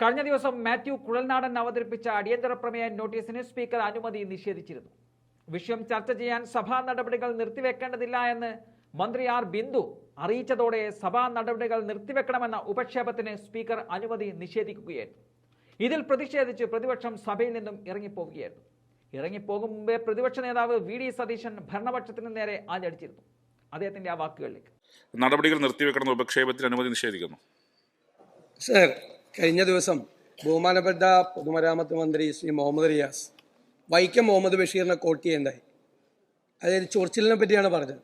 കഴിഞ്ഞ ദിവസം മാത്യു കുഴൽനാടൻ അവതരിപ്പിച്ച അടിയന്തര പ്രമേയ നോട്ടീസിന് സ്പീക്കർ അനുമതി നിഷേധിച്ചിരുന്നു. വിഷയം ചർച്ച ചെയ്യാൻ സഭാ നടപടികൾ നിർത്തിവെക്കേണ്ടതില്ല എന്ന് മന്ത്രി ആർ ബിന്ദു അറിയിച്ചതോടെ സഭാ നടപടികൾ നിർത്തിവെക്കണമെന്ന ഉപക്ഷേപത്തിന് സ്പീക്കർ അനുമതി നിഷേധിക്കുകയായിരുന്നു. ഇതിൽ പ്രതിഷേധിച്ച് പ്രതിപക്ഷം സഭയിൽ നിന്നും ഇറങ്ങിപ്പോവുകയായിരുന്നു. ഇറങ്ങിപ്പോകും മുമ്പേ പ്രതിപക്ഷ നേതാവ് വി ഡി സതീശൻ ഭരണപക്ഷത്തിന് നേരെ ആഞ്ഞടിച്ചിരുന്നു. അദ്ദേഹത്തിന്റെ ആ വാക്കുകളിലേക്ക്. നടപടികൾ നിർത്തിവെക്കണമെന്ന ഉപക്ഷേപത്തിന് അനുമതി നിഷേധിക്കുന്നു. സർ കഴിഞ്ഞ ദിവസം ബഹുമാനപ്പെട്ട പൊതുമരാമത്ത് മന്ത്രി ശ്രീ മുഹമ്മദ് റിയാസ് വൈക്കം മുഹമ്മദ് ബഷീറിനെ കോട്ട് ചെയ്യണ്ടായി. അതായത് ചൊറിച്ചിലിനെ പറ്റിയാണ് പറഞ്ഞത്.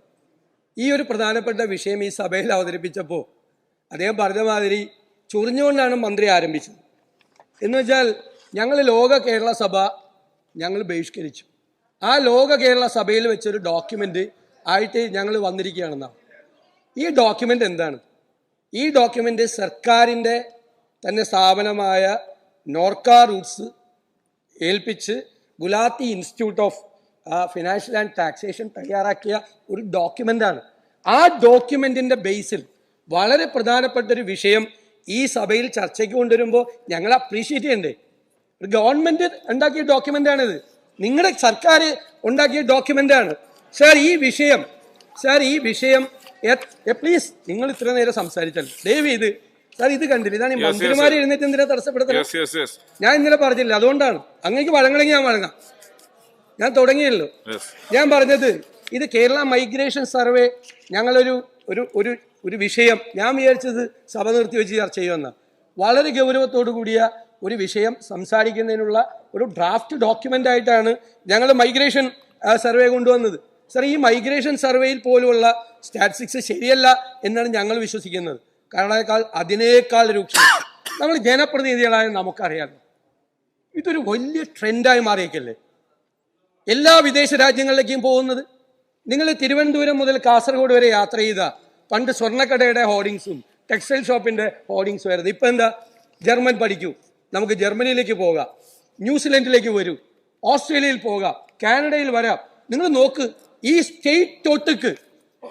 ഈ ഒരു പ്രധാനപ്പെട്ട വിഷയം ഈ സഭയിൽ അവതരിപ്പിച്ചപ്പോൾ അദ്ദേഹം പറഞ്ഞ മാതിരി ചൊറിഞ്ഞുകൊണ്ടാണ് മന്ത്രി ആരംഭിച്ചത്. എന്ന് വെച്ചാൽ ഞങ്ങൾ ലോക കേരള സഭ ഞങ്ങൾ ബഹിഷ്കരിച്ചു. ആ ലോക കേരള സഭയിൽ വെച്ചൊരു ഡോക്യുമെന്റ് ആയിട്ട് ഞങ്ങൾ വന്നിരിക്കുകയാണെന്നാണ്. ഈ ഡോക്യുമെന്റ് എന്താണ്? ഈ ഡോക്യുമെന്റ് സർക്കാരിന്റെ തന്നെ സ്ഥാപനമായ നോർക്ക റൂട്ട്സ് ഏൽപ്പിച്ച് Gulati institute of financial and taxation തയ്യാറാക്കിയ ഒരു ഡോക്യുമെന്റാണ് ആ ഡോക്യുമെന്റിന്റെ ബേസിൽ വളരെ പ്രധാനപ്പെട്ട ഒരു വിഷയം ഈ സഭയിൽ ചർച്ചയ്ക്ക് കൊണ്ടുവരുമ്പോൾ ഞങ്ങൾ അപ്രീഷിയേറ്റ് ചെയ്യണ്ടേ? ഒരു ഗവൺമെന്റ് ഉണ്ടാക്കിയ ഡോക്യുമെന്റാണിത് നിങ്ങളുടെ സർക്കാർ ഉണ്ടാക്കിയ ഡോക്യുമെന്റാണ് സാർ ഈ വിഷയം സാർ ഈ വിഷയം പ്ലീസ് നിങ്ങൾ ഇത്ര നേരം സംസാരിച്ചല്ലോ ദയവ് ഇത് സാർ ഇത് കണ്ടില്ല? ഇതാണ് ഈ മന്ത്രിമാർ എഴുന്നേറ്റ് എന്തിനാ തടസ്സപ്പെടുത്തുന്നത് ഞാൻ ഇന്നലെ പറഞ്ഞില്ല. അതുകൊണ്ടാണ്. അങ്ങേക്ക് വഴങ്ങണമെങ്കിൽ ഞാൻ വഴങ്ങാം. ഞാൻ തുടങ്ങിയല്ലോ. ഞാൻ പറഞ്ഞത് ഇത് കേരള മൈഗ്രേഷൻ സർവേ ഞങ്ങളൊരു ഒരു ഒരു ഒരു വിഷയം. ഞാൻ വിചാരിച്ചത് സഭ നിർത്തി വെച്ച് ചർച്ച ചെയ്യുമെന്ന്. വളരെ ഗൗരവത്തോടു കൂടിയ ഒരു വിഷയം സംസാരിക്കുന്നതിനുള്ള ഒരു ഡ്രാഫ്റ്റ് ഡോക്യുമെന്റ് ആയിട്ടാണ് ഞങ്ങൾ മൈഗ്രേഷൻ സർവേ കൊണ്ടുവന്നത്. സർ ഈ മൈഗ്രേഷൻ സർവേയിൽ പോലുള്ള സ്റ്റാറ്റിസ്റ്റിക്സ് ശരിയല്ല എന്നാണ് ഞങ്ങൾ വിശ്വസിക്കുന്നത്. കാരണക്കാൾ അതിനേക്കാൾ രൂക്ഷം നമ്മൾ ജനപ്രതിനിധികളായ നമുക്കറിയാമല്ലോ ഇതൊരു വലിയ ട്രെൻഡായി മാറിയേക്കല്ലേ. എല്ലാ വിദേശ രാജ്യങ്ങളിലേക്കും പോകുന്നത്. നിങ്ങൾ തിരുവനന്തപുരം മുതൽ കാസർഗോഡ് വരെ യാത്ര ചെയ്ത പണ്ട് സ്വർണക്കടയുടെ ഹോർഡിങ്സും ടെക്സ്റ്റൈൽ ഷോപ്പിന്റെ ഹോർഡിങ്സും ആയിരുന്നു. ഇപ്പം എന്താ? ജർമ്മൻ പഠിക്കൂ. നമുക്ക് ജർമ്മനിയിലേക്ക് പോകാം. ന്യൂസിലൻഡിലേക്ക് വരൂ. ഓസ്ട്രേലിയയിൽ പോകാം. കാനഡയിൽ വരാം. നിങ്ങൾ നോക്ക് ഈ സ്റ്റേറ്റ് തൊട്ടുക്ക്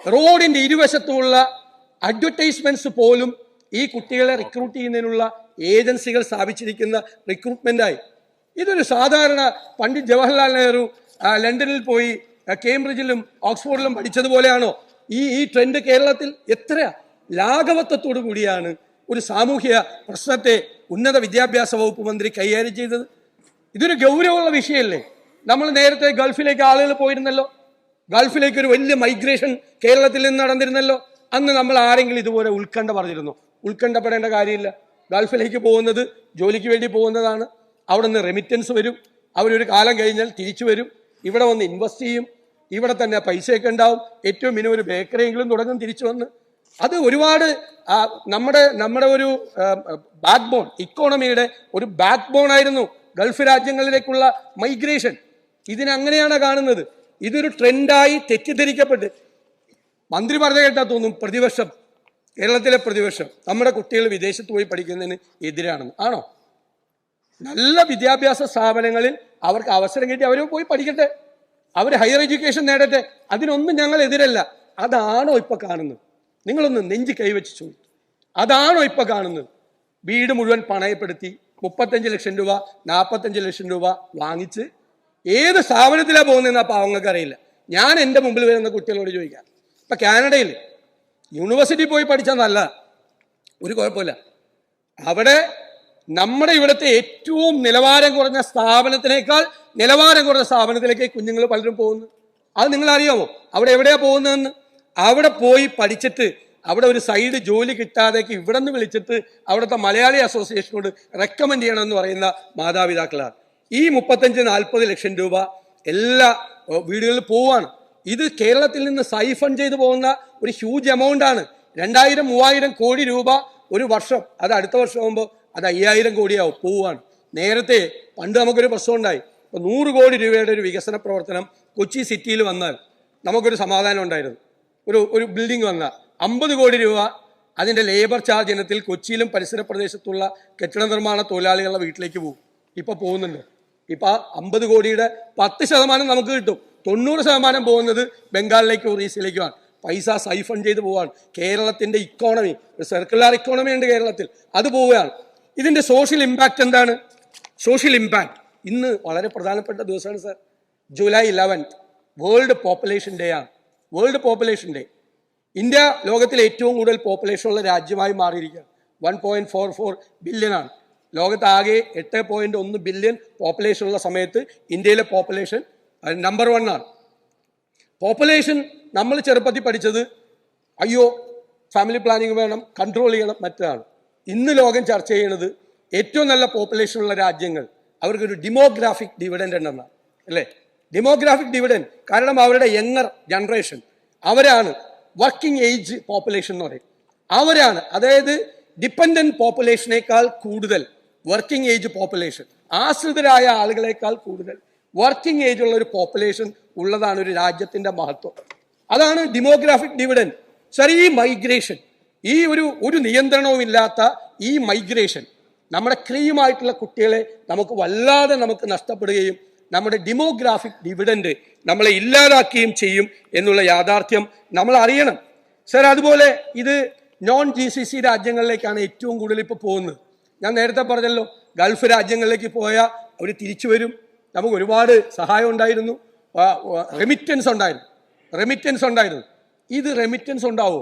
റോഡിന്റെ ഇരുവശത്തുമുള്ള അഡ്വർടൈസ്മെന്റ്സ് പോലും ഈ കുട്ടികളെ റിക്രൂട്ട് ചെയ്യുന്നതിനുള്ള ഏജൻസികൾ സ്ഥാപിച്ചിരിക്കുന്ന റിക്രൂട്ട്മെന്റായി ഇതൊരു സാധാരണ പണ്ഡിറ്റ് ജവഹർലാൽ നെഹ്റു ലണ്ടനിൽ പോയി കേംബ്രിഡ്ജിലും ഓക്സ്ഫോർഡിലും പഠിച്ചതുപോലെയാണോ? ഈ ഈ ട്രെൻഡ് കേരളത്തിൽ എത്ര ലാഘവത്വത്തോടു കൂടിയാണ് ഒരു സാമൂഹ്യ പ്രശ്നത്തെ ഉന്നത വിദ്യാഭ്യാസ വകുപ്പ് മന്ത്രി കൈകാര്യം ചെയ്തത്? ഇതൊരു ഗൗരവമുള്ള വിഷയമല്ലേ? നമ്മൾ നേരത്തെ ഗൾഫിലേക്ക് ആളുകൾ പോയിരുന്നല്ലോ. ഗൾഫിലേക്ക് ഒരു വലിയ മൈഗ്രേഷൻ കേരളത്തിൽ നിന്ന് നടന്നിരുന്നല്ലോ. അന്ന് നമ്മൾ ആരെങ്കിലും ഇതുപോലെ ഉത്കണ്ഠ പറഞ്ഞിരുന്നു? ഉത്കണ്ഠപ്പെടേണ്ട കാര്യമില്ല. ഗൾഫിലേക്ക് പോകുന്നത് ജോലിക്ക് വേണ്ടി പോകുന്നതാണ്. അവിടെ നിന്ന് റെമിറ്റൻസ് വരും അവരൊരു കാലം കഴിഞ്ഞാൽ തിരിച്ചു വരും. ഇവിടെ വന്ന് ഇൻവെസ്റ്റ് ചെയ്യും. ഇവിടെ തന്നെ പൈസയൊക്കെ ഉണ്ടാവും. ഏറ്റവും മിനിമം ഒരു ബേക്കറിയെങ്കിലും തുടങ്ങും തിരിച്ചു വന്ന്. അത് ഒരുപാട് നമ്മുടെ നമ്മുടെ ഒരു ബാക്ക് ബോൺ ഇക്കോണമിയുടെ ഒരു ബാക്ക് ബോൺ ആയിരുന്നു ഗൾഫ് രാജ്യങ്ങളിലേക്കുള്ള മൈഗ്രേഷൻ ഇതിനങ്ങനെയാണ് കാണുന്നത്. ഇതൊരു ട്രെൻഡായി തെറ്റിദ്ധരിക്കപ്പെട്ട് മന്ത്രി പറഞ്ഞ കേട്ടാ തോന്നും പ്രതിപക്ഷം കേരളത്തിലെ പ്രതിപക്ഷം നമ്മുടെ കുട്ടികൾ വിദേശത്ത് പോയി പഠിക്കുന്നതിന് എതിരാണെന്ന്. ആണോ? നല്ല വിദ്യാഭ്യാസ സ്ഥാപനങ്ങളിൽ അവർക്ക് അവസരം കിട്ടി അവർ പോയി പഠിക്കട്ടെ. അവർ ഹയർ എഡ്യൂക്കേഷൻ നേടട്ടെ. അതിനൊന്നും ഞങ്ങൾ എതിരല്ല. അതാണോ ഇപ്പൊ കാണുന്നത്? നിങ്ങളൊന്ന് നെഞ്ച് കൈവച്ച് ചോദിച്ചു അതാണോ ഇപ്പൊ കാണുന്നത്? വീട് മുഴുവൻ പണയപ്പെടുത്തി മുപ്പത്തഞ്ച് ലക്ഷം രൂപ നാൽപ്പത്തഞ്ച് ലക്ഷം രൂപ വാങ്ങിച്ച് ഏത് സ്ഥാപനത്തിലാണ് പോകുന്നതെന്ന് ആ പാവങ്ങൾക്ക് അറിയില്ല ഞാൻ എന്റെ മുമ്പിൽ വരുന്ന കുട്ടികളോട് ചോദിക്കാം. ഇപ്പൊ കാനഡയിൽ യൂണിവേഴ്സിറ്റി പോയി പഠിച്ചാൽ നല്ല. ഒരു കുഴപ്പമില്ല. അവിടെ നമ്മുടെ ഇവിടുത്തെ ഏറ്റവും നിലവാരം കുറഞ്ഞ സ്ഥാപനത്തിനേക്കാൾ നിലവാരം കുറഞ്ഞ സ്ഥാപനത്തിലേക്ക് കുഞ്ഞുങ്ങൾ പലരും പോകുന്നു. അത് നിങ്ങൾ അറിയാമോ അവിടെ എവിടെയാ പോകുന്നതെന്ന്? അവിടെ പോയി പഠിച്ചിട്ട് അവിടെ ഒരു സൈഡ് ജോലി കിട്ടാതേക്ക് ഇവിടെ നിന്ന് വിളിച്ചിട്ട് അവിടുത്തെ മലയാളി അസോസിയേഷനോട് റെക്കമെൻഡ് ചെയ്യണമെന്ന് പറയുന്ന മാതാപിതാക്കളാണ്. ഈ മുപ്പത്തഞ്ച് നാൽപ്പത് ലക്ഷം രൂപ എല്ലാ വീടുകളിൽ പോവാണ്. ഇത് കേരളത്തിൽ നിന്ന് സൈഫൺ ചെയ്തു പോകുന്ന ഒരു ഹ്യൂജ് എമൗണ്ട് ആണ്. രണ്ടായിരം മൂവായിരം കോടി രൂപ ഒരു വർഷം. അത് അടുത്ത വർഷം ആകുമ്പോൾ അത് അയ്യായിരം കോടിയാവും പോവുകയാണ്. നേരത്തെ പണ്ട് നമുക്കൊരു പ്രശ്നമുണ്ടായി ഇപ്പൊ നൂറ് കോടി രൂപയുടെ ഒരു വികസന പ്രവർത്തനം കൊച്ചി സിറ്റിയിൽ വന്നാൽ നമുക്കൊരു സമാധാനം ഉണ്ടായിരുന്നു. ഒരു ഒരു ബിൽഡിംഗ് വന്നാൽ അമ്പത് കോടി രൂപ അതിന്റെ ലേബർ ചാർജ് ഇനത്തിൽ കൊച്ചിയിലും പരിസര പ്രദേശത്തുള്ള കെട്ടിട നിർമ്മാണ തൊഴിലാളികളുടെ വീട്ടിലേക്ക് പോകും. ഇപ്പൊ പോകുന്നുണ്ട്. ഇപ്പൊ അമ്പത് കോടിയുടെ പത്ത് ശതമാനം നമുക്ക് കിട്ടും. തൊണ്ണൂറ് ശതമാനം പോകുന്നത് ബംഗാളിലേക്കും ഒറീസയിലേക്കുമാണ് പൈസ സൈഫൺ ചെയ്ത് പോവാണ് കേരളത്തിന്റെ ഇക്കോണമി ഒരു സർക്കുലർ ഇക്കോണമി ഉണ്ട് കേരളത്തിൽ. അത് പോവുകയാണ്. ഇതിന്റെ സോഷ്യൽ ഇമ്പാക്റ്റ് എന്താണ്? സോഷ്യൽ ഇമ്പാക്റ്റ് ഇന്ന് വളരെ പ്രധാനപ്പെട്ട ദിവസമാണ് sir July eleven world population day ആണ്. വേൾഡ് പോപ്പുലേഷൻ ഡേ ഇന്ത്യ ലോകത്തിലെ ഏറ്റവും കൂടുതൽ പോപ്പുലേഷൻ ഉള്ള രാജ്യമായി മാറിയിരിക്കുകയാണ്. One point four four billion ആണ്. ലോകത്താകെ എട്ട് പോയിന്റ് ഒന്ന് ബില്യൺ പോപ്പുലേഷൻ ഉള്ള സമയത്ത് ഇന്ത്യയിലെ പോപ്പുലേഷൻ നമ്പർ വൺ ആണ്. പോപ്പുലേഷൻ നമ്മൾ ചെറുപ്പത്തിൽ പഠിച്ചത് അയ്യോ ഫാമിലി പ്ലാനിങ് വേണം കൺട്രോൾ ചെയ്യണം മറ്റാണ് ഇന്ന് ലോകം ചർച്ച ചെയ്യണത് ഏറ്റവും നല്ല പോപ്പുലേഷൻ ഉള്ള രാജ്യങ്ങൾ അവർക്കൊരു ഡിമോഗ്രാഫിക് ഡിവിഡന്റ് ഉണ്ടെന്നാണ്. അല്ലേ? ഡിമോഗ്രാഫിക് ഡിവിഡൻ കാരണം അവരുടെ യങ്ങർ ജനറേഷൻ അവരാണ് വർക്കിംഗ് ഏജ് പോപ്പുലേഷൻ എന്ന് പറയും. അവരാണ് അതായത് ഡിപ്പെൻഡന്റ് പോപ്പുലേഷനേക്കാൾ കൂടുതൽ വർക്കിംഗ് ഏജ് പോപ്പുലേഷൻ ആശ്രിതരായ ആളുകളെക്കാൾ കൂടുതൽ വർക്കിംഗ് ഏജ് ഉള്ള ഒരു പോപ്പുലേഷൻ ഉള്ളതാണ് ഒരു രാജ്യത്തിന്റെ മഹത്വം. അതാണ് ഡിമോഗ്രാഫിക് ഡിവിഡൻഡ് സർ ഈ മൈഗ്രേഷൻ ഈ ഒരു ഒരു നിയന്ത്രണവും ഇല്ലാത്ത ഈ മൈഗ്രേഷൻ നമ്മുടെ ക്രീമായിട്ടുള്ള കുട്ടികളെ നമുക്ക് വല്ലാതെ നമുക്ക് നഷ്ടപ്പെടുകയും നമ്മുടെ ഡിമോഗ്രാഫിക് ഡിവിഡൻഡ് നമ്മളെ ഇല്ലാതാക്കുകയും ചെയ്യും എന്നുള്ള യാഥാർത്ഥ്യം നമ്മൾ അറിയണം. സർ അതുപോലെ ഇത് നോൺ ജി സി സി രാജ്യങ്ങളിലേക്കാണ് ഏറ്റവും കൂടുതൽ ഇപ്പോൾ പോകുന്നത്. ഞാൻ നേരത്തെ പറഞ്ഞല്ലോ ഗൾഫ് രാജ്യങ്ങളിലേക്ക് പോയാൽ അവർ തിരിച്ചു വരും. നമുക്ക് ഒരുപാട് സഹായം ഉണ്ടായിരുന്നു. റെമിറ്റൻസ് ഉണ്ടായിരുന്നു. റെമിറ്റൻസ് ഉണ്ടായിരുന്നു. ഇത് റെമിറ്റൻസ് ഉണ്ടാവോ?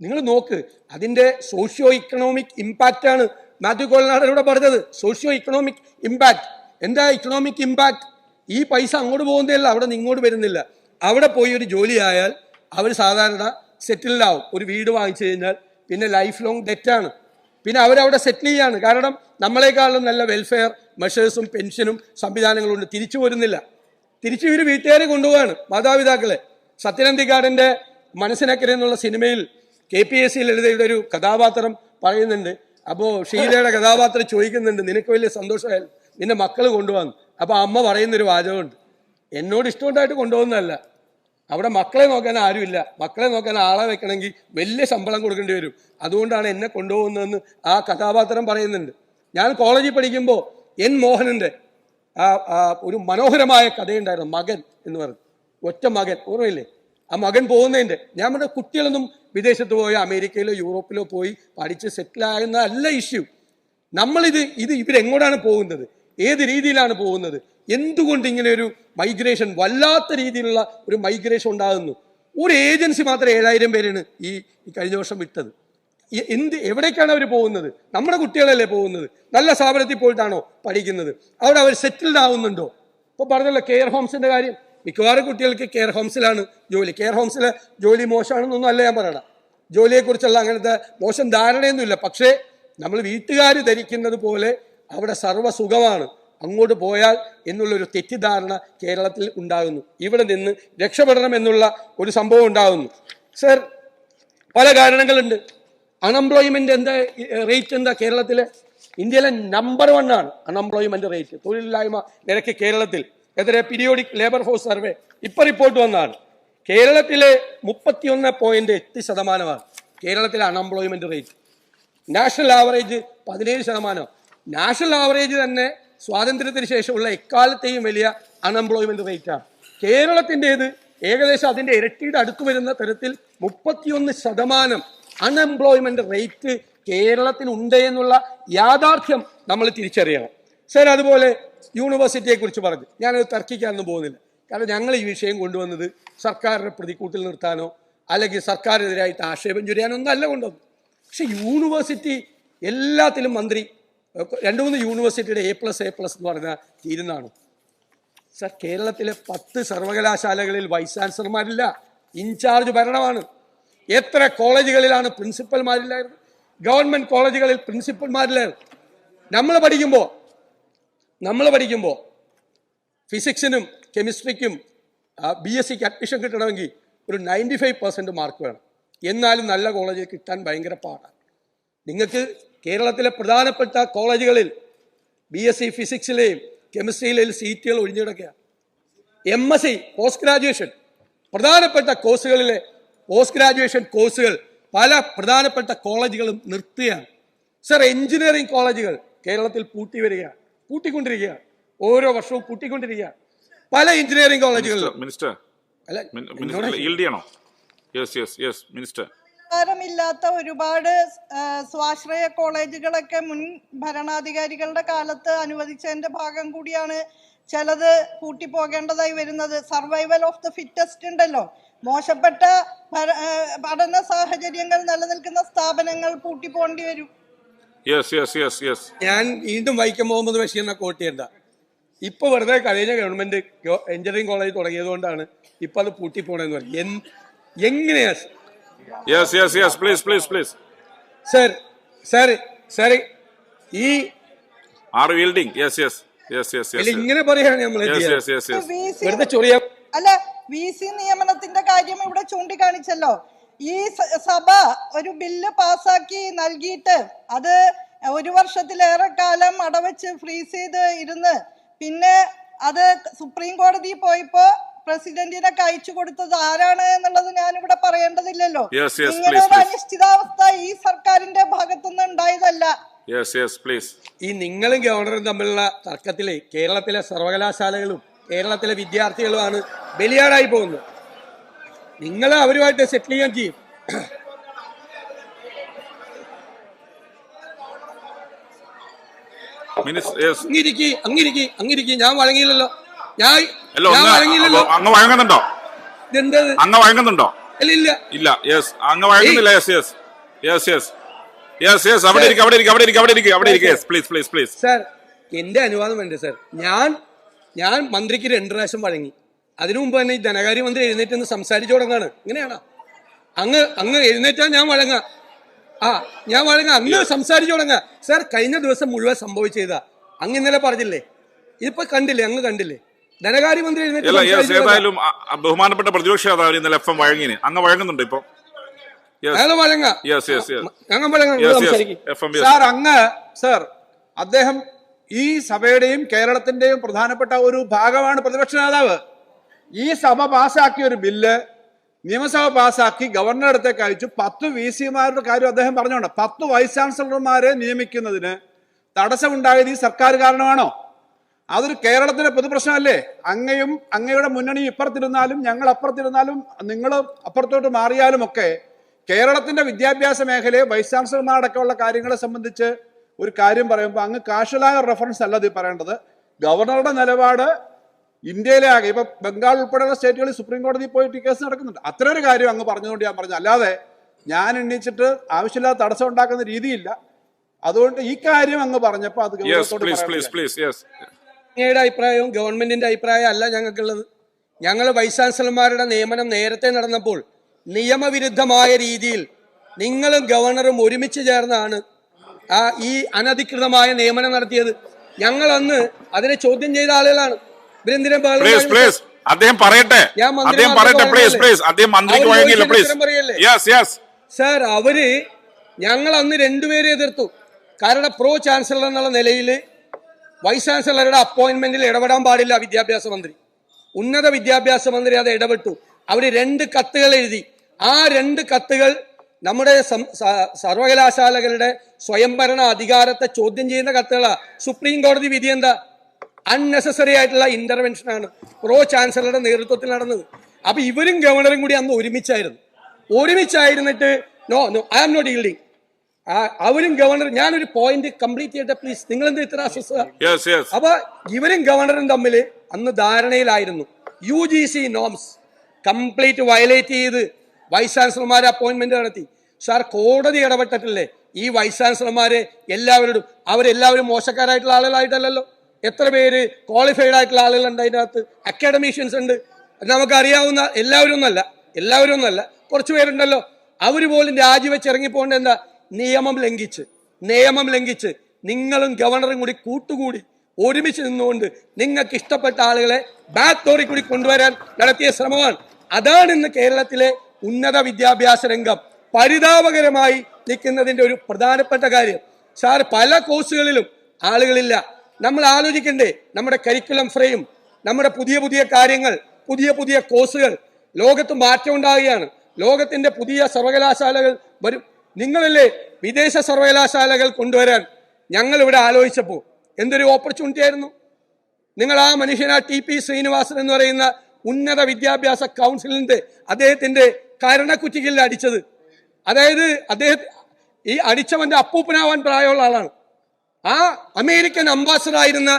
നിങ്ങൾ നോക്ക് അതിന്റെ സോഷ്യോ ഇക്കണോമിക് ഇമ്പാക്റ്റ് ആണ് മാത്യു കോളനാട് ഇവിടെ പറഞ്ഞത്. സോഷ്യോ ഇക്കണോമിക് ഇമ്പാക്റ്റ് എന്താ ഇക്കണോമിക് ഇമ്പാക്റ്റ് ഈ പൈസ അങ്ങോട്ട് പോകുന്നതല്ല അവിടെ നിന്ന് ഇങ്ങോട്ട് വരുന്നില്ല. അവിടെ പോയി ഒരു ജോലി ആയാൽ അവർ സാധാരണ സെറ്റിൽഡ് ആവും. ഒരു വീട് വാങ്ങിച്ചു കഴിഞ്ഞാൽ പിന്നെ ലൈഫ് ലോങ് ഡെറ്റാണ് പിന്നെ അവരവിടെ സെറ്റിൽ ചെയ്യാണ്. കാരണം നമ്മളെക്കാളും നല്ല വെൽഫെയർ മെഷേഴ്സും പെൻഷനും സംവിധാനങ്ങളും ഉണ്ട്. തിരിച്ചു വരുന്നില്ല തിരിച്ചു ഇവർ വീട്ടുകാരെ കൊണ്ടുപോവാണ്. മാതാപിതാക്കളെ. സത്യനന്ദിക്കാടിന്റെ മനസ്സിനക്കരെ എന്നുള്ള സിനിമയിൽ കെ പി എസ് സിയിൽ എഴുതിയുടെ ഒരു കഥാപാത്രം പറയുന്നുണ്ട്. അപ്പോൾ ഷീലയുടെ കഥാപാത്രം ചോദിക്കുന്നുണ്ട് നിനക്ക് വലിയ സന്തോഷമായാലും നിന്റെ മക്കൾ കൊണ്ടുവന്നു. അപ്പോൾ അമ്മ പറയുന്നൊരു വാചകമുണ്ട്. എന്നോട് ഇഷ്ടമുണ്ടായിട്ട് കൊണ്ടുപോകുന്നതല്ല. അവിടെ മക്കളെ നോക്കാൻ ആരുമില്ല. മക്കളെ നോക്കാൻ ആളെ വെക്കണമെങ്കിൽ വലിയ ശമ്പളം കൊടുക്കേണ്ടി വരും. അതുകൊണ്ടാണ് എന്നെ കൊണ്ടുപോകുന്നതെന്ന് ആ കഥാപാത്രം പറയുന്നുണ്ട്. ഞാൻ കോളേജിൽ പഠിക്കുമ്പോൾ എൻ മോഹനന്റെ ആ ഒരു മനോഹരമായ കഥയുണ്ടായിരുന്നു മകൻ എന്ന് പറഞ്ഞു. ഒറ്റ മകൻ ഓർമ്മയില്ലേ? ആ മകൻ പോകുന്നതിന്റെ നമ്മുടെ കുട്ടികളൊന്നും വിദേശത്ത് പോയി അമേരിക്കയിലോ യൂറോപ്പിലോ പോയി പഠിച്ച് സെറ്റിൽ ആകുന്ന അല്ല ഇഷ്യൂ നമ്മളിത് ഇത് ഇവരെങ്ങോട്ടാണ് പോകുന്നത്? ഏത് രീതിയിലാണ് പോകുന്നത്? എന്തുകൊണ്ട് ഇങ്ങനെ ഒരു മൈഗ്രേഷൻ വല്ലാത്ത രീതിയിലുള്ള ഒരു മൈഗ്രേഷൻ ഉണ്ടാകുന്നു? ഒരു ഏജൻസി മാത്രം ഏഴായിരം പേരാണ് ഈ കഴിഞ്ഞ വർഷം വിട്ടത്. എന്ത് എവിടേക്കാണ് അവർ പോകുന്നത്? നമ്മുടെ കുട്ടികളല്ലേ പോകുന്നത്? നല്ല സ്ഥാപനത്തിൽ പോയിട്ടാണോ പഠിക്കുന്നത്? അവിടെ അവർ സെറ്റിൽഡ് ആവുന്നുണ്ടോ? ഇപ്പൊ പറഞ്ഞല്ലോ കെയർ ഹോംസിന്റെ കാര്യം. മിക്കവാറും കുട്ടികൾക്ക് കെയർ ഹോംസിലാണ് ജോലി. കെയർ ഹോംസിലെ ജോലി മോശമാണെന്നൊന്നും അല്ല ഞാൻ പറയണം ജോലിയെക്കുറിച്ചുള്ള അങ്ങനത്തെ മോശം ധാരണയൊന്നുമില്ല. പക്ഷേ നമ്മൾ വീട്ടുകാർ ധരിക്കുന്നത് പോലെ അവിടെ സർവസുഖമാണ്. അങ്ങോട്ട് പോയാൽ എന്നുള്ളൊരു തെറ്റിദ്ധാരണ കേരളത്തിൽ ഉണ്ടാകുന്നു. ഇവിടെ നിന്ന് രക്ഷപ്പെടണം എന്നുള്ള ഒരു സംഭവം ഉണ്ടാകുന്നു. സർ പല കാരണങ്ങളുണ്ട്. അൺഎംപ്ലോയ്മെന്റ് എന്താ റേറ്റ് എന്താ കേരളത്തിലെ? ഇന്ത്യയിലെ നമ്പർ വൺ ആണ് അൺഎംപ്ലോയ്മെന്റ് റേറ്റ് തൊഴിലില്ലായ്മ നിരക്ക് കേരളത്തിൽ. എതിരെ പീരിയോഡിക് ലേബർ ഫോഴ്സ് സർവേ ഇപ്പൊ റിപ്പോർട്ട് വന്നതാണ്. കേരളത്തിലെ മുപ്പത്തിയൊന്ന് പോയിന്റ് എട്ട് ശതമാനമാണ് കേരളത്തിലെ അൺഎംപ്ലോയ്മെന്റ് റേറ്റ് നാഷണൽ ആവറേജ് പതിനേഴ് ശതമാനം. നാഷണൽ ആവറേജ് തന്നെ സ്വാതന്ത്ര്യത്തിന് ശേഷമുള്ള എക്കാലത്തെയും വലിയ അൺഎംപ്ലോയ്മെന്റ് ആണ്. കേരളത്തിന്റെത് ഏകദേശം അതിന്റെ ഇരട്ടിയുടെ അടുത്ത് വരുന്ന തരത്തിൽ മുപ്പത്തിയൊന്ന് ശതമാനം അൺഎംപ്ലോയ്മെന്റ് റേറ്റ് കേരളത്തിനുണ്ട് എന്നുള്ള യാഥാർത്ഥ്യം നമ്മൾ തിരിച്ചറിയണം. സർ അതുപോലെ യൂണിവേഴ്സിറ്റിയെ കുറിച്ച് പറഞ്ഞു. ഞാനത് തർക്കിക്കാനൊന്നും പോകുന്നില്ല. കാരണം ഞങ്ങൾ ഈ വിഷയം കൊണ്ടുവന്നത് സർക്കാരിനെ പ്രതിക്കൂട്ടിൽ നിർത്താനോ അല്ലെങ്കിൽ സർക്കാരിനെതിരായിട്ട് ആക്ഷേപം ചൊരിയാനോ അല്ല കൊണ്ടുവന്നു പക്ഷെ യൂണിവേഴ്സിറ്റി എല്ലാത്തിലും മന്ത്രി രണ്ട് മൂന്ന് യൂണിവേഴ്സിറ്റിയുടെ എ പ്ലസ് എ പ്ലസ് എന്ന് പറഞ്ഞാൽ തീരുന്നതാണ്. സർ കേരളത്തിലെ പത്ത് സർവകലാശാലകളിൽ വൈസ് ചാൻസലർമാരില്ല ഇൻചാർജ് ഭരണമാണ്. എത്ര കോളേജുകളിലാണ് പ്രിൻസിപ്പൽമാരില്ലായിരുന്നു? ഗവൺമെന്റ് കോളേജുകളിൽ പ്രിൻസിപ്പൽമാരില്ലായിരുന്നു. നമ്മൾ പഠിക്കുമ്പോൾ നമ്മൾ പഠിക്കുമ്പോൾ ഫിസിക്സിനും കെമിസ്ട്രിക്കും ബി എസ് സിക്ക് അഡ്മിഷൻ കിട്ടണമെങ്കിൽ ഒരു നയന്റി ഫൈവ് പെർസെന്റ് മാർക്ക് വേണം. എന്നാലും നല്ല കോളേജിൽ കിട്ടാൻ ഭയങ്കര പാടാണ് നിങ്ങൾക്ക് കേരളത്തിലെ പ്രധാനപ്പെട്ട കോളേജുകളിൽ ബി എസ് സി ഫിസിക്സിലെയും കെമിസ്ട്രിയിലെയും സീറ്റുകൾ ഒഴിഞ്ഞിടക്കുകയാണ് M S C post graduation പ്രധാനപ്പെട്ട കോഴ്സുകളിലെ പോസ്റ്റ് ഗ്രാജുവേഷൻ കോഴ്സുകൾ പല പ്രധാനപ്പെട്ട കോളേജുകളും നിർത്തുകയാണ്. സർ എഞ്ചിനീയറിംഗ് കോളേജുകൾ കേരളത്തിൽ പൂട്ടി വരികയാണ് പൂട്ടിക്കൊണ്ടിരിക്കുകയാണ്. ഓരോ വർഷവും പൂട്ടിക്കൊണ്ടിരിക്കുകയാണ്. പല എഞ്ചിനീയറിംഗ് കോളേജുകളിലും. മിനിസ്റ്റർ അല്ല മിനിസ്റ്റർ ഈൽഡ് ചെയ്യണോ? Yes yes yes minister. ഒരുപാട് സ്വാശ്രയ കോളേജുകളൊക്കെ മുൻ ഭരണാധികാരികളുടെ കാലത്ത് അനുവദിച്ചതിന്റെ ഭാഗം കൂടിയാണ് ചിലത് പൂട്ടിപ്പോകേണ്ടതായി വരുന്നത് സർവൈവൽ ഓഫ് ദ ഫിറ്റസ്റ്റ് ഉണ്ടല്ലോ. മോശപ്പെട്ട പഠന സാഹചര്യങ്ങൾ നിലനിൽക്കുന്ന സ്ഥാപനങ്ങൾ പൂട്ടിപ്പോണ്ടി വരും. യെസ് യെസ് യെസ് യെസ് ഞാൻ വീണ്ടും വൈക്കം മുഹമ്മദ് ബഷീറിനെ കോട്ട് ചെയ്യണ്ട ഇപ്പൊ വെറുതെ കഴിഞ്ഞ ഗവൺമെന്റ് എഞ്ചിനീയറിംഗ് കോളേജ് തുടങ്ങിയത് കൊണ്ടാണ് ഇപ്പൊ അത് പൂട്ടിപ്പോണെന്ന് പറയും എൻ- എങ്ങനെയാ yes yes yes please please please sir sir sir ഈ are yielding yes yes yes yes അല്ല, യെസ് ഇങ്ങനെ പറയാണ് നമ്മൾ വെറുതെ ചൊറിയാ അല്ല വി സി നിയമനത്തിന്റെ കാര്യം ഇവിടെ ചൂണ്ടിക്കാണിച്ചല്ലോ. ഈ സഭ ഒരു ബില്ല് പാസാക്കി നൽകിയിട്ട് അത് ഒരു വർഷത്തിലേറെ കാലം അടവച്ച് ഫ്രീസ് ചെയ്ത് ഇരുന്ന് പിന്നെ അത് സുപ്രീം കോടതി പോയപ്പോ പ്രസിഡന്റിനെ കഴിച്ചു കൊടുത്തത് ആരാണ് എന്നുള്ളത് ഞാൻ ഇവിടെ പറയേണ്ടതില്ലല്ലോ ഇങ്ങനെ ഒരു അനിശ്ചിതാവസ്ഥ ഈ സർക്കാരിന്റെ ഭാഗത്തുനിന്ന് ഉണ്ടായതല്ല. യെസ് യെസ് പ്ലീസ് ഈ നിങ്ങളും ഗവർണറും തമ്മിലുള്ള തർക്കത്തിലെ കേരളത്തിലെ സർവകലാശാലകളും കേരളത്തിലെ വിദ്യാർത്ഥികളുമാണ് ബലിയാടായി പോകുന്നത്. നിങ്ങൾ അവരുമായിട്ട് സെറ്റിൽ ചെയ്യാൻ ചെയ്യും. അങ്ങിരിക്കി അങ്ങിരിക്കി അങ്ങിരിക്കി. ഞാൻ വഴങ്ങിയില്ലല്ലോ. ഞാൻ വഴങ്ങിയില്ലല്ലോ. അങ്ങ് വഴങ്ങുന്നുണ്ടോ? ഇതെന്തത് അങ്ങ് വഴങ്ങുന്നുണ്ടോ? ഇല്ല. ഇല്ല യെസ് അങ്ങ് വഴങ്ങുന്നില്ല yes yes yes yes yes yes അവിടെ ഇരിക്കും അവിടെ ഇരിക്കും അവിടെ ഇരിക്കും അവിടെ ഇരിക്കും. അവിടെ ഇരിക്കും. Yes please please please sir എന്റെ അനുവാദം വേണ്ട സാർ ഞാൻ ഞാൻ മന്ത്രിക്ക് രണ്ട് പ്രാവശ്യം വഴങ്ങി. അതിനു മുമ്പ് തന്നെ ഈ ധനകാര്യമന്ത്രി എഴുന്നേറ്റ് നിന്ന് സംസാരിച്ചു തുടങ്ങാണ്. ഇങ്ങനെയാണോ? അങ്ങ് അങ്ങ് എഴുന്നേറ്റാൽ ഞാൻ വഴങ്ങാം. ആ ഞാൻ വഴങ്ങാം. അങ്ങ് സംസാരിച്ചു തുടങ്ങാം. സാർ കഴിഞ്ഞ ദിവസം മുഴുവൻ സംഭവിച്ചതാ. അങ്ങ് ഇന്നലെ പറഞ്ഞില്ലേ? ഇപ്പൊ കണ്ടില്ലേ? അങ്ങ് കണ്ടില്ലേ? ധനകാര്യമന്ത്രി എഴുന്നേറ്റ് ഏതായാലും ബഹുമാനപ്പെട്ട പ്രതിപക്ഷ നേതാവ് ഇന്നലെ എഫ് എം വഴങ്ങിന്. അങ്ങ് വഴങ്ങുന്നുണ്ട് ഇപ്പൊ. സാർ അങ്ങ് സർ അദ്ദേഹം ഈ സഭയുടെയും കേരളത്തിന്റെയും പ്രധാനപ്പെട്ട ഒരു ഭാഗമാണ് പ്രതിപക്ഷ നേതാവ്. ഈ സഭ പാസ്സാക്കിയ ഒരു ബില്ല് നിയമസഭ പാസ്സാക്കി ഗവർണറുടെ അടുത്തേക്ക് അയച്ചു. പത്ത് വി സിമാരുടെ കാര്യം അദ്ദേഹം പറഞ്ഞോണ്ട്. പത്ത് വൈസ് ചാൻസലർമാരെ നിയമിക്കുന്നതിന് തടസ്സമുണ്ടായത് ഈ സർക്കാർ കാരണമാണോ? അതൊരു കേരളത്തിന്റെ പൊതുപ്രശ്നമല്ലേ? അങ്ങയും അങ്ങയുടെ മുന്നണി ഇപ്പുറത്തിരുന്നാലും ഞങ്ങൾ അപ്പുറത്തിരുന്നാലും നിങ്ങൾ അപ്പുറത്തോട്ട് മാറിയാലും ഒക്കെ കേരളത്തിന്റെ വിദ്യാഭ്യാസ മേഖലയെ വൈസ് ചാൻസലർമാരടക്കമുള്ള കാര്യങ്ങളെ സംബന്ധിച്ച് ഒരു കാര്യം പറയുമ്പോൾ അങ്ങ് കാഷ്വലായ റെഫറൻസ് അല്ല ഇത് പറയേണ്ടത്. ഗവർണറുടെ നിലപാട് ഇന്ത്യയിലെ ആകെ ഇപ്പൊ ബംഗാൾ ഉൾപ്പെടെയുള്ള സ്റ്റേറ്റുകളിൽ സുപ്രീം കോടതി പോയിട്ട് കേസ് നടക്കുന്നുണ്ട്. അത്ര ഒരു കാര്യം അങ്ങ് പറഞ്ഞുകൊണ്ട് ഞാൻ പറഞ്ഞു. അല്ലാതെ ഞാൻ എണ്ണിച്ചിട്ട് ആവശ്യമില്ലാത്ത തടസ്സം ഉണ്ടാക്കുന്ന രീതിയില്ല. അതുകൊണ്ട് ഈ കാര്യം അങ്ങ് പറഞ്ഞപ്പോൾ അത് പ്ലീസ് അഭിപ്രായവും ഗവൺമെന്റിന്റെ അഭിപ്രായം അല്ല ഞങ്ങൾക്കുള്ളത്. ഞങ്ങൾ വൈസ് ചാൻസലർമാരുടെ നിയമനം നേരത്തെ നടന്നപ്പോൾ നിയമവിരുദ്ധമായ രീതിയിൽ നിങ്ങളും ഗവർണറും ഒരുമിച്ച് ചേർന്നാണ് ആ ഈ അനധികൃതമായ നിയമനം നടത്തിയത്. ഞങ്ങൾ അന്ന് അതിനെ ചോദ്യം ചെയ്ത ആളുകളാണ്. ഇവരെന്തിനാ അദ്ദേഹം പറയട്ടെ. അദ്ദേഹം പറയട്ടെ പ്ലീസ്? പ്ലീസ് അദ്ദേഹം മന്ത്രിക്ക് വഴങ്ങിയില്ല പ്ലീസ് യെസ് യെസ് സർ അവർ ഞങ്ങൾ അന്ന് രണ്ടുപേരെ എതിർത്തു. കാരണം പ്രോ ചാൻസലർ എന്നുള്ള നിലയിൽ വൈസ് ചാൻസലറുടെ അപ്പോയിന്റ്മെന്റിൽ ഇടപെടാൻ പാടില്ല വിദ്യാഭ്യാസ മന്ത്രി. ഉന്നത വിദ്യാഭ്യാസ മന്ത്രി അത് ഇടപെട്ടു. അവർ രണ്ട് കത്തുകൾ എഴുതി. ആ രണ്ട് കത്തുകൾ നമ്മുടെ സർവകലാശാലകളുടെ സ്വയംഭരണ അധികാരത്തെ ചോദ്യം ചെയ്യുന്ന കത്തുകളാണ് സുപ്രീം കോടതി വിധി എന്താ? അൺനെസസറി ആയിട്ടുള്ള ഇന്റർവെൻഷൻ ആണ്. പ്രോ ചാൻസലറുടെ നേതൃത്വത്തിൽ നടന്നത്. അപ്പൊ ഇവരും ഗവർണറും കൂടി അന്ന് ഒരുമിച്ചായിരുന്നു. ഒരുമിച്ചായിരുന്നിട്ട് no no I am not yielding അവരും ഗവർണർ ഞാനൊരു പോയിന്റ് കംപ്ലീറ്റ് ചെയ്യട്ടെ പ്ലീസ് നിങ്ങൾ എന്ത് ഇത്ര അസ്വസ്ഥത? അപ്പൊ ഇവരും ഗവർണറും തമ്മിൽ അന്ന് ധാരണയിലായിരുന്നു. U G C norms complete violate ചെയ്ത് വൈസ് ചാൻസലർമാരെ അപ്പോയിന്റ്മെന്റ് നടത്തി. സാർ കോടതി ഇടപെട്ടിട്ടില്ലേ? ഈ വൈസ് ചാൻസലർമാരെ എല്ലാവരോടും അവരെല്ലാവരും മോശക്കാരായിട്ടുള്ള ആളുകളായിട്ടല്ലല്ലോ. എത്ര പേര് ക്വാളിഫൈഡ് ആയിട്ടുള്ള ആളുകളുണ്ട് അതിന്റെ അകത്ത് അക്കാഡമീഷ്യൻസ് ഉണ്ട്. നമുക്കറിയാവുന്ന എല്ലാവരും ഒന്നല്ല എല്ലാവരും ഒന്നല്ല കുറച്ച് പേരുണ്ടല്ലോ. അവർ പോലും രാജിവെച്ച് ഇറങ്ങിപ്പോകേണ്ട എന്താ? നിയമം ലംഘിച്ച് നിയമം ലംഘിച്ച് നിങ്ങളും ഗവർണറും കൂടി കൂട്ടുകൂടി ഒരുമിച്ച് നിന്നുകൊണ്ട് നിങ്ങൾക്ക് ഇഷ്ടപ്പെട്ട ആളുകളെ ബാക്ക് തോറി കൂടി കൊണ്ടുവരാൻ നടത്തിയ ശ്രമമാണ്. അതാണ് ഇന്ന് കേരളത്തിലെ ഉന്നത വിദ്യാഭ്യാസ രംഗം പരിതാപകരമായി നിൽക്കുന്നതിന്റെ ഒരു പ്രധാനപ്പെട്ട കാര്യം. സാർ പല കോഴ്സുകളിലും ആളുകളില്ല. നമ്മൾ ആലോചിക്കണ്ടേ നമ്മുടെ കരിക്കുലം ഫ്രെയിം നമ്മുടെ പുതിയ പുതിയ കാര്യങ്ങൾ പുതിയ പുതിയ കോഴ്സുകൾ ലോകത്ത് മാറ്റം ഉണ്ടാവുകയാണ്. ലോകത്തിന്റെ പുതിയ സർവകലാശാലകൾ വരും. നിങ്ങളല്ലേ വിദേശ സർവകലാശാലകൾ കൊണ്ടുവരാൻ ഞങ്ങൾ ഇവിടെ ആലോചിച്ചപ്പോൾ എന്തൊരു ഓപ്പർച്യൂണിറ്റി ആയിരുന്നു? നിങ്ങൾ ആ മനുഷ്യനാ ടി പി ശ്രീനിവാസൻ എന്ന് പറയുന്ന ഉന്നത വിദ്യാഭ്യാസ കൗൺസിലിന്റെ അദ്ദേഹത്തിന്റെ കരണക്കുറ്റികളിൽ അടിച്ചത്. അതായത് അദ്ദേഹം ഈ അടിച്ചവന്റെ അപ്പൂപ്പനാവാൻ പ്രായമുള്ള ആളാണ്. ആ അമേരിക്കൻ അംബാസഡർ ആയിരുന്ന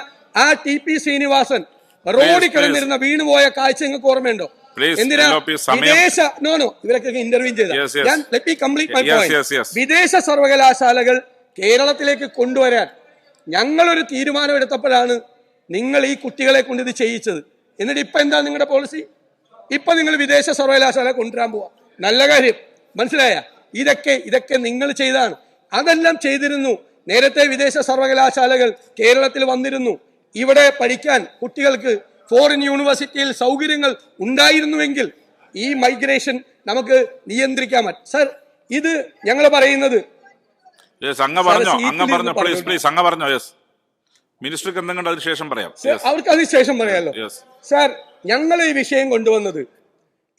ആ ടി പി ശ്രീനിവാസൻ റോഡിൽ കിടന്നിരുന്ന വീണുപോയ കാഴ്ച നിങ്ങൾക്ക് ഓർമ്മയുണ്ടോ? എന്തിനാ? വിദേശ നോ നോ ഇവരൊക്കെ ഇന്റർവ്യൂ ചെയ്ത. ഞാൻ let me complete my point. വിദേശ സർവകലാശാലകൾ കേരളത്തിലേക്ക് കൊണ്ടുവരാൻ ഞങ്ങൾ ഞങ്ങളൊരു തീരുമാനമെടുത്തപ്പോഴാണ് നിങ്ങൾ ഈ കുട്ടികളെ കൊണ്ട് ഇത് ചെയ്യിച്ചത്. എന്നിട്ട് ഇപ്പൊ എന്താ നിങ്ങളുടെ പോളിസി ഇപ്പൊ നിങ്ങൾ വിദേശ സർവകലാശാല കൊണ്ടുവരാൻ പോവാ. നല്ല കാര്യം. മനസ്സിലായ? ഇതൊക്കെ ഇതൊക്കെ നിങ്ങൾ ചെയ്താണ്. അതെല്ലാം ചെയ്തിരുന്നു. നേരത്തെ വിദേശ സർവകലാശാലകൾ കേരളത്തിൽ വന്നിരുന്നു. ഇവിടെ പഠിക്കാൻ കുട്ടികൾക്ക് ഫോറിൻ യൂണിവേഴ്സിറ്റിയിൽ സൗകര്യങ്ങൾ ഉണ്ടായിരുന്നുവെങ്കിൽ ഈ മൈഗ്രേഷൻ നമുക്ക് നിയന്ത്രിക്കാൻ പറ്റും സർ ഇത് ഞങ്ങൾ പറയുന്നത് അങ്ങ് പറഞ്ഞോ അങ്ങ് പറഞ്ഞോ പ്ലീസ് പ്ലീസ് അങ്ങ് പറഞ്ഞോ യെസ് മിനിസ്റ്റർക്ക് എന്തെങ്കിലും അതിന് ശേഷം പറയാം. അവർക്ക് അതിന് ശേഷം പറയാലോ? യെസ് സാർ ഞങ്ങൾ ഈ വിഷയം കൊണ്ടുവന്നത്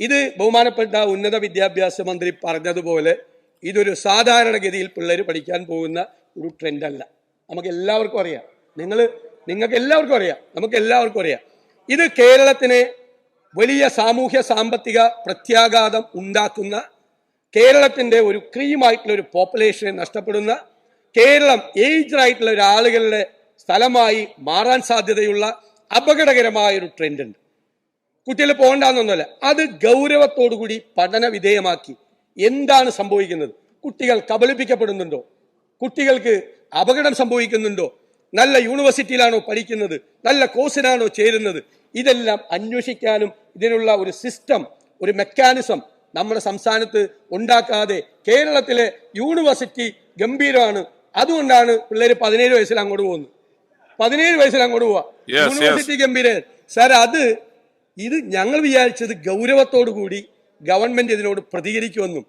ഇത് ബഹുമാനപ്പെട്ട ഉന്നത വിദ്യാഭ്യാസ മന്ത്രി പറഞ്ഞതുപോലെ ഇതൊരു സാധാരണഗതിയിൽ പിള്ളേർ പഠിക്കാൻ പോകുന്ന ഒരു ട്രെൻഡ് അല്ല നമുക്ക് എല്ലാവർക്കും അറിയാം. നിങ്ങൾ നിങ്ങൾക്ക് എല്ലാവർക്കും അറിയാം. നമുക്ക് എല്ലാവർക്കും അറിയാം. ഇത് കേരളത്തിന് വലിയ സാമൂഹ്യ സാമ്പത്തിക പ്രത്യാഘാതം ഉണ്ടാക്കുന്ന കേരളത്തിന്റെ ഒരു ക്രീമായിട്ടുള്ള ഒരു പോപ്പുലേഷനെ നഷ്ടപ്പെടുന്ന കേരളം ഏജ്ഡ് ആയിട്ടുള്ള ഒരു ആളുകളുടെ സ്ഥലമായി മാറാൻ സാധ്യതയുള്ള അപകടകരമായ ഒരു ട്രെൻഡ് ഉണ്ട് കുട്ടികൾ പോകണ്ടെന്നൊന്നുമല്ല അത് ഗൗരവത്തോടുകൂടി പഠന വിധേയമാക്കി എന്താണ് സംഭവിക്കുന്നത്? കുട്ടികൾ കബളിപ്പിക്കപ്പെടുന്നുണ്ടോ? കുട്ടികൾക്ക് അപകടം സംഭവിക്കുന്നുണ്ടോ? നല്ല യൂണിവേഴ്സിറ്റിയിലാണോ പഠിക്കുന്നത്? നല്ല കോഴ്സിനാണോ ചേരുന്നത്? ഇതെല്ലാം അന്വേഷിക്കാനും ഇതിനുള്ള ഒരു സിസ്റ്റം ഒരു മെക്കാനിസം നമ്മുടെ സംസ്ഥാനത്ത് ഉണ്ടാക്കാതെ കേരളത്തിലെ യൂണിവേഴ്സിറ്റി ഗംഭീരമാണ്. അതുകൊണ്ടാണ് പിള്ളേർ പതിനേഴ് വയസ്സിൽ അങ്ങോട്ട് പോകുന്നത്. പതിനേഴ് വയസ്സിൽ അങ്ങോട്ട് പോവാ. യൂണിവേഴ്സിറ്റി ഗംഭീര. സാർ അത് ഇത് ഞങ്ങൾ വിചാരിച്ചത് ഗൗരവത്തോടു കൂടി ഗവൺമെന്റ് ഇതിനോട് പ്രതികരിക്കുമെന്നും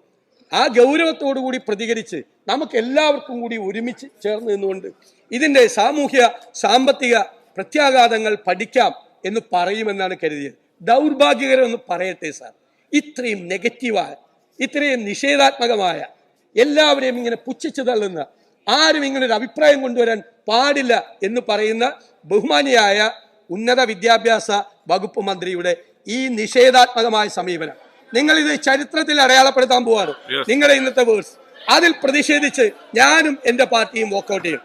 ആ ഗൗരവത്തോടു കൂടി പ്രതികരിച്ച് നമുക്ക് എല്ലാവർക്കും കൂടി ഒരുമിച്ച് ചേർന്ന് നിന്നുകൊണ്ട് ഇതിന്റെ സാമൂഹ്യ സാമ്പത്തിക പ്രത്യാഘാതങ്ങൾ പഠിക്കാം എന്ന് പറയുമെന്നാണ് കരുതിയത്. ദൗർഭാഗ്യകരം എന്ന് പറയട്ടെ സാർ ഇത്രയും നെഗറ്റീവായ ഇത്രയും നിഷേധാത്മകമായ എല്ലാവരെയും ഇങ്ങനെ പുച്ഛിച്ചു തള്ളുന്ന ആരും ഇങ്ങനൊരു ഒരു അഭിപ്രായം കൊണ്ടുവരാൻ പാടില്ല എന്ന് പറയുന്ന ബഹുമാനിയായ ഉന്നത വിദ്യാഭ്യാസ വകുപ്പ് മന്ത്രിയുടെ ഈ നിഷേധാത്മകമായ സമീപനം. നിങ്ങൾ ഇത് ചരിത്രത്തിൽ അടയാളപ്പെടുത്താൻ പോവാണ്. Yes. നിങ്ങളുടെ ഇന്നത്തെ വേഴ്സ് അതിൽ പ്രതിഷേധിച്ച് ഞാനും എന്റെ പാർട്ടിയും വോക്കൗട്ട് ചെയ്യും.